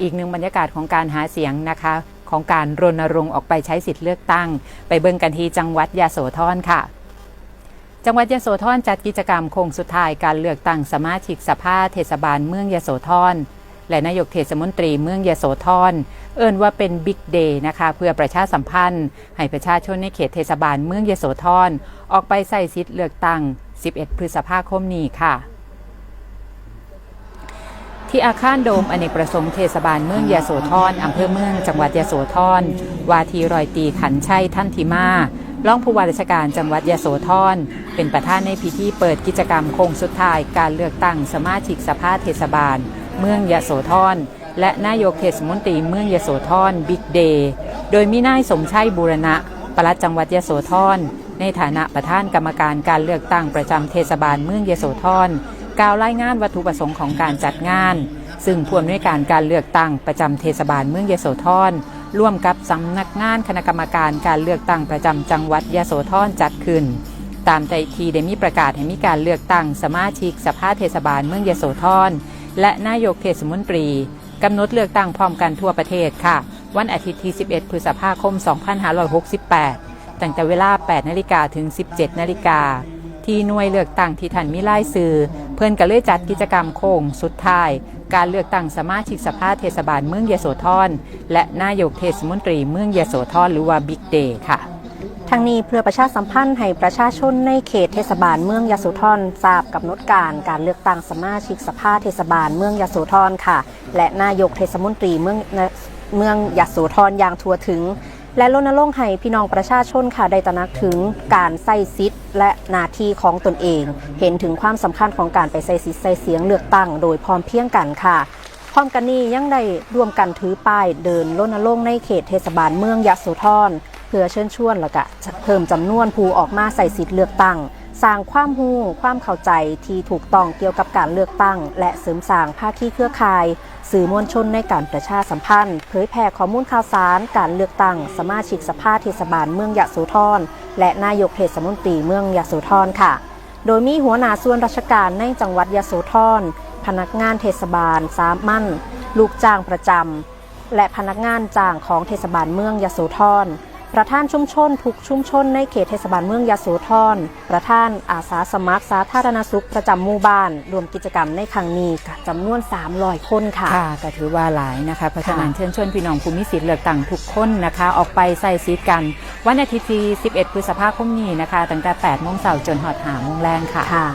อีกหนึ่งบรรยากาศของการหาเสียงนะคะ ของการรณรงค์ออกไปใช้สิทธิ์เลือกตั้ง ไปเบิ่งกันที่จังหวัดยะโสธรค่ะ จังหวัดยะโสธรจัดกิจกรรมโค้งสุดท้ายการเลือกตั้งสมาชิกสภาเทศบาลเมืองยะโสธรและนายกเทศมนตรีเมืองยะโสธรเอิ่นว่าเป็นบิ๊กเดย์นะคะเพื่อประชาสัมพันธ์ ให้ประชาชนในเขตเทศบาลเมืองยะโสธรออกไปใส่สิทธิ์เลือกตั้ง 11 พฤษภาคมนี้ค่ะ ที่อาคารโดมอเนกประสงค์เทศบาลเมืองยะโสธรอำเภอเมืองจังหวัดยะโสธรวาทีรอยตีขันชัยท่านทิมารองผู้ว่าราชการจังหวัดยะโสธรเป็นประธานในพิธีเปิดกิจกรรมโค้งสุดท้ายการเลือกตั้งสมาชิกสภาเทศบาล เมืองยะโสธรและนายกเทศมนตรีเมืองยะโสธรบิ๊กเดย์โดยมีนายสมชัยบูรณะปลัดจังหวัดยะโสธรในฐานะประธานกรรมการการเลือกตั้งประจำเทศบาลเมืองยะโสธร กล่าวรายงานวัตถุประสงค์ของการจัดงาน ซึ่งผู้อำนวยการการเลือกตั้งประจำเทศบาลเมืองยโสธรร่วมกับสำนักงานคณะกรรมการการเลือกตั้งประจำจังหวัดยโสธรจัดขึ้น ตามใจทีได้มีประกาศให้มีการเลือกตั้งสมาชิกสภาเทศบาลเมืองยโสธรและนายกเทศมนตรีกำหนดเลือกตั้งพร้อมกันทั่วประเทศค่ะ วันอาทิตย์ที่ 11 พฤษภาคม 2568 ตั้งแต่เวลา 8 นาฬิกาถึง 17 นาฬิกาที่หน่วยเลือกตั้งที่ทันมิไล่สื่อ เพื่อนก็เลยจัดกิจกรรมโค้งสุดท้าย การเลือกตั้งสมาชิกสภาเทศบาลเมืองยโสธรและนายกเทศมนตรีเมืองยโสธรหรือว่าบิ๊กเดย์ค่ะทั้งนี้เพื่อประชาสัมพันธ์ให้ประชาชนในเขตเทศบาลเมืองยโสธรทราบกำหนดการการเลือกตั้งสมาชิกสภาเทศบาลเมืองยโสธรค่ะ และนายกเทศมนตรีเมืองเมืองยโสธรอย่างทั่วถึง และรณรงค์ให้พี่น้องประชาชนค่ะได้ตระหนักถึงการใส่สิทธิ์และหน้าที่ของตนเอง เห็นถึงความสำคัญของการไปใส่สิทธิ์ใส่เสียงเลือกตั้ง โดยพร้อมเพียงกันค่ะพร้อมกันนี้ยังได้ร่วมกันถือป้ายเดินรณรงค์ในเขตเทศบาลเมืองยโสธรเพื่อเชิญชวนแล้วก็เพิ่มจำนวนผู้ออกมาใส่สิทธิ์เลือกตั้ง สร้างความรู้ความเข้าใจที่ถูกต้องเกี่ยวกับการเลือกตั้ง และเสริมสร้างภาคีเครือข่าย สื่อมวลชนในการประชาสัมพันธ์ เผยแพร่ข้อมูลข่าวสาร การเลือกตั้ง สมาชิกสภาเทศบาลเมืองยะโสธรและนายกเทศมนตรีเมืองยะโสธรค่ะ โดยมีหัวหน้าส่วนราชการในจังหวัดยะโสธรพนักงานเทศบาลสามัญลูกจ้างประจำและพนักงานจ้างของเทศบาลเมืองยะโสธร ประธานชุมชนทุกชุมชนในเขตเทศบาลเมืองยะโสธร ประธานอาสาสมัครสาธารณสุขประจำหมู่บ้าน รวมกิจกรรมในครั้งนี้กับจำนวน 300 คนค่ะ ค่ะก็ถือว่าหลายนะคะ เพราะฉะนั้นเชิญชวนพี่น้องภูมิสิทธิ์เลือกตั้งทุกคนนะคะ ออกไปใส่ซีดกัน วันอาทิตย์ที่11พฤษภาคมนี้นะคะ ตั้งแต่8โมงเช้าจนหอดหาโมงแรงค่ะค่ะ